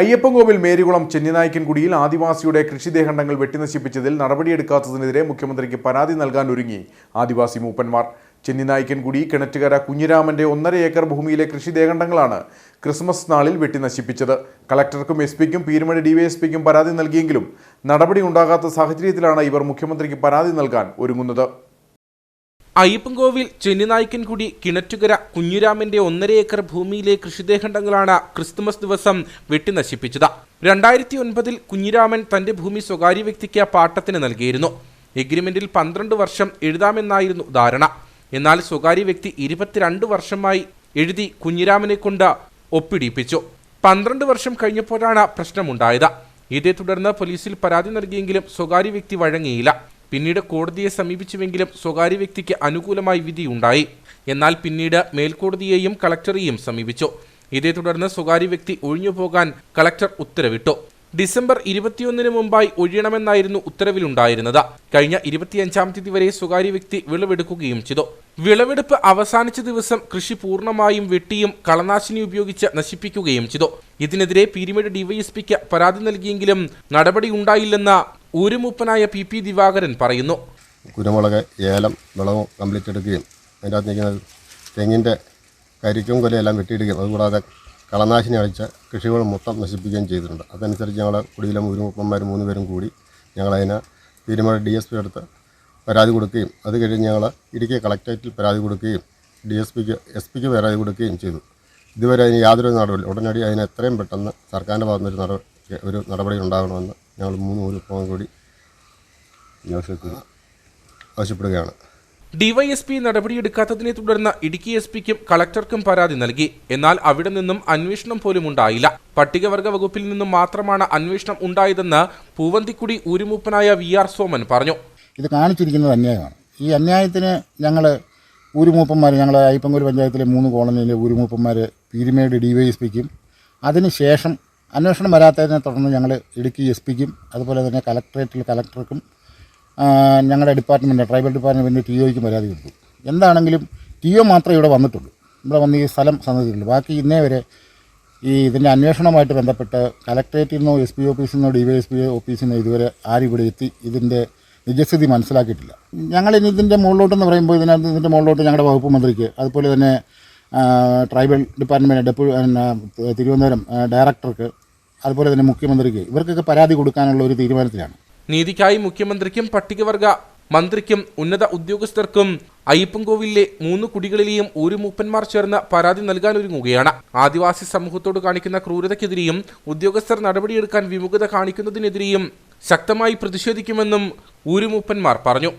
അയ്യപ്പൻകോവിൽ മേരികുളം ചെന്നിനായ്ക്കൻകുടിയിൽ ആദിവാസിയുടെ കൃഷിദേഹണ്ടങ്ങൾ വെട്ടിനശിപ്പിച്ചതിൽ നടപടിയെടുക്കാത്തതിനെതിരെ മുഖ്യമന്ത്രിക്ക് പരാതി നൽകാൻ ഒരുങ്ങി ആദിവാസി മൂപ്പന്മാർ. ചെന്നിനായ്ക്കൻകുടി കിണറ്റുകര കുഞ്ഞിരാമന്റെ ഒന്നര ഏക്കർ ഭൂമിയിലെ കൃഷിദേഹണ്ടങ്ങളാണ് ക്രിസ്മസ് നാളിൽ വെട്ടിനശിപ്പിച്ചത്. കളക്ടർക്കും എസ് പിക്കും പീരുമഴ ഡിവൈഎസ്പിക്കും പരാതി നൽകിയെങ്കിലും നടപടി ഉണ്ടാകാത്ത സാഹചര്യത്തിലാണ് ഇവർ മുഖ്യമന്ത്രിക്ക് പരാതി നൽകാൻ ഒരുങ്ങുന്നത്. അയ്യപ്പൻകോവിൽ ചെന്നിനായ്ക്കൻകുടി കിണറ്റുകര കുഞ്ഞുരാമന്റെ ഒന്നര ഏക്കർ ഭൂമിയിലെ കൃഷിദേഹണ്ഡങ്ങളാണ് ക്രിസ്തുമസ് ദിവസം വെട്ടിനശിപ്പിച്ചത്. രണ്ടായിരത്തി ഒൻപതിൽ കുഞ്ഞിരാമൻ തന്റെ ഭൂമി സ്വകാര്യ വ്യക്തിക്ക് പാട്ടത്തിന് നൽകിയിരുന്നു. എഗ്രിമെന്റിൽ പന്ത്രണ്ട് വർഷം എഴുതാമെന്നായിരുന്നു ധാരണ. എന്നാൽ സ്വകാര്യ വ്യക്തി ഇരുപത്തിരണ്ട് വർഷമായി എഴുതി കുഞ്ഞിരാമനെ കൊണ്ട് ഒപ്പിടിപ്പിച്ചു. പന്ത്രണ്ട് വർഷം കഴിഞ്ഞപ്പോഴാണ് പ്രശ്നമുണ്ടായത്. ഇതേ തുടർന്ന് പോലീസിൽ പരാതി നൽകിയെങ്കിലും സ്വകാര്യ വ്യക്തി വഴങ്ങിയില്ല. പിന്നീട് കോടതിയെ സമീപിച്ചുവെങ്കിലും സ്വകാര്യ വ്യക്തിക്ക് അനുകൂലമായി വിധിയുണ്ടായി എന്നാൽ പിന്നീട് മേൽക്കോടതിയെയും കളക്ടറെയും സമീപിച്ചു. ഇതേ തുടർന്ന് സ്വകാര്യ വ്യക്തി ഒഴിഞ്ഞുപോകാൻ കളക്ടർ ഉത്തരവിട്ടു. ഡിസംബർ ഇരുപത്തിയൊന്നിന് മുമ്പായി ഒഴിയണമെന്നായിരുന്നു ഉത്തരവിലുണ്ടായിരുന്നത്. കഴിഞ്ഞ ഇരുപത്തിയഞ്ചാം തീയതി വരെ സ്വകാര്യ വ്യക്തി വിളവെടുക്കുകയും ചെയ്തു. വിളവെടുപ്പ് അവസാനിച്ച ദിവസം കൃഷി പൂർണമായും വെട്ടിയും കളനാശിനി ഉപയോഗിച്ച് നശിപ്പിക്കുകയും ചെയ്തു. ഇതിനെതിരെ പീരിമേട് ഡിവൈഎസ്പിക്ക് പരാതി നൽകിയെങ്കിലും നടപടി ഉണ്ടായില്ലെന്ന് ഊരുമൂപ്പനായ പി പി ദിവാകരൻ പറയുന്നു. കുരുമുളക് ഏലം വിളവും കംപ്ലീറ്റ് എടുക്കുകയും അതിന്റെ അകത്ത് തെങ്ങിന്റെ കരിക്കും കൊലയെല്ലാം വെട്ടിയിടുകയും അതുകൂടാതെ കളനാശിനി അടിച്ച കൃഷികൾ മൊത്തം നശിപ്പിക്കുകയും ചെയ്തിട്ടുണ്ട്. അതനുസരിച്ച് ഞങ്ങൾ കുടിയിലെ മുരുമുപ്പന്മാർ മൂന്ന് പേരും കൂടി ഞങ്ങളതിനെ പീരുമഴ ഡി എസ് പി അടുത്ത് പരാതി കൊടുക്കുകയും അത് കഴിഞ്ഞ് ഞങ്ങൾ ഇടുക്കി കളക്ടറേറ്റിൽ പരാതി കൊടുക്കുകയും ഡി എസ് പിക്ക് എസ് പിക്ക് പരാതി കൊടുക്കുകയും ചെയ്തു. ഇതുവരെ അതിന് യാതൊരു നടപടി ഉടനടി അതിന് എത്രയും പെട്ടെന്ന് സർക്കാരിന്റെ ഭാഗത്തുനിന്ന് ഒരു നടപടി ഒരു നടപടി ഉണ്ടാകണമെന്ന് ഞങ്ങൾ മൂന്ന് മുരുമുപ്പം കൂടി ആവശ്യപ്പെടുകയാണ്. ഡിവൈഎസ്പി നടപടിയെടുക്കാത്തതിനെ തുടർന്ന് ഇടുക്കി എസ് പിക്കും കളക്ടർക്കും പരാതി നൽകി. എന്നാൽ അവിടെ നിന്നും അന്വേഷണം പോലും ഉണ്ടായില്ല. പട്ടികവർഗ വകുപ്പിൽ നിന്നും മാത്രമാണ് അന്വേഷണം ഉണ്ടായതെന്ന് പൂവന്തിക്കുടി ഊരുമൂപ്പനായ വി ആർ സോമൻ പറഞ്ഞു. ഇത് കാണിച്ചിരിക്കുന്നത് അന്യായമാണ്. ഈ അന്യായത്തിന് ഞങ്ങൾ ഊരുമൂപ്പന്മാർ ഞങ്ങൾ അയ്യപ്പൻകൂര് പഞ്ചായത്തിലെ മൂന്ന് കോളനിയിലെ ഊരുമൂപ്പന്മാർ പീരുമേട് ഡിവൈഎസ്പിക്കും അതിനുശേഷം അന്വേഷണം വരാത്തതിനെ തുടർന്ന് ഞങ്ങൾ ഇടുക്കി എസ് പിക്കും അതുപോലെ തന്നെ കലക്ട്രേറ്റിൽ കലക്ടർക്കും ഞങ്ങളുടെ ഡിപ്പാർട്ട്മെന്റ് ട്രൈബൽ ഡിപ്പാർട്ട്മെന്റ് ടി ഒയ്ക്കും പരാതി കൊടുത്തു. എന്താണെങ്കിലും ടി ഒ മാത്രമേ ഇവിടെ വന്നിട്ടുള്ളൂ. ഇവിടെ വന്ന് ഈ സ്ഥലം സന്ദർശിച്ചിട്ടുള്ളൂ ബാക്കി ഇന്നേ വരെ ഈ ഇതിന്റെ അന്വേഷണവുമായിട്ട് ബന്ധപ്പെട്ട് കലക്ട്രേറ്റിൽ നിന്നോ എസ് പി ഓഫീസിൽ നിന്നോ ഡി വൈ എസ് പി ഓഫീസിൽ നിന്നോ ഇതുവരെ ആരും ഇവിടെ എത്തി ഇതിന്റെ നിജസ്ഥിതി മനസ്സിലാക്കിയിട്ടില്ല. ഞങ്ങൾ ഇനി ഇതിന്റെ മുകളിലോട്ടെന്ന് പറയുമ്പോൾ ഇതിനകത്ത് ഇതിന്റെ മുകളിലോട്ട് ഞങ്ങളുടെ വകുപ്പ് മന്ത്രിക്ക് അതുപോലെ തന്നെ ട്രൈബൽ ഡിപ്പാർട്ട്മെന്റ് ഡെപ്പു തിരുവനന്തപുരം ഡയറക്ടർക്ക് അതുപോലെ തന്നെ മുഖ്യമന്ത്രിക്ക് ഇവർക്കൊക്കെ പരാതി കൊടുക്കാനുള്ള ഒരു തീരുമാനത്തിലാണ്. നീതിക്കായി മുഖ്യമന്ത്രിക്കും പട്ടികവർഗ മന്ത്രിക്കും ഉന്നത ഉദ്യോഗസ്ഥർക്കും അയ്യപ്പൻകോവിലെ മൂന്ന് കുടികളിലെയും ഒരു മൂപ്പന്മാർ ചേർന്ന് പരാതി നൽകാനൊരുങ്ങുകയാണ്. ആദിവാസി സമൂഹത്തോട് കാണിക്കുന്ന ക്രൂരതയ്ക്കെതിരെയും ഉദ്യോഗസ്ഥർ നടപടിയെടുക്കാൻ വിമുഖത കാണിക്കുന്നതിനെതിരെയും ശക്തമായി പ്രതിഷേധിക്കുമെന്നും ഊരുമൂപ്പന്മാർ പറഞ്ഞു.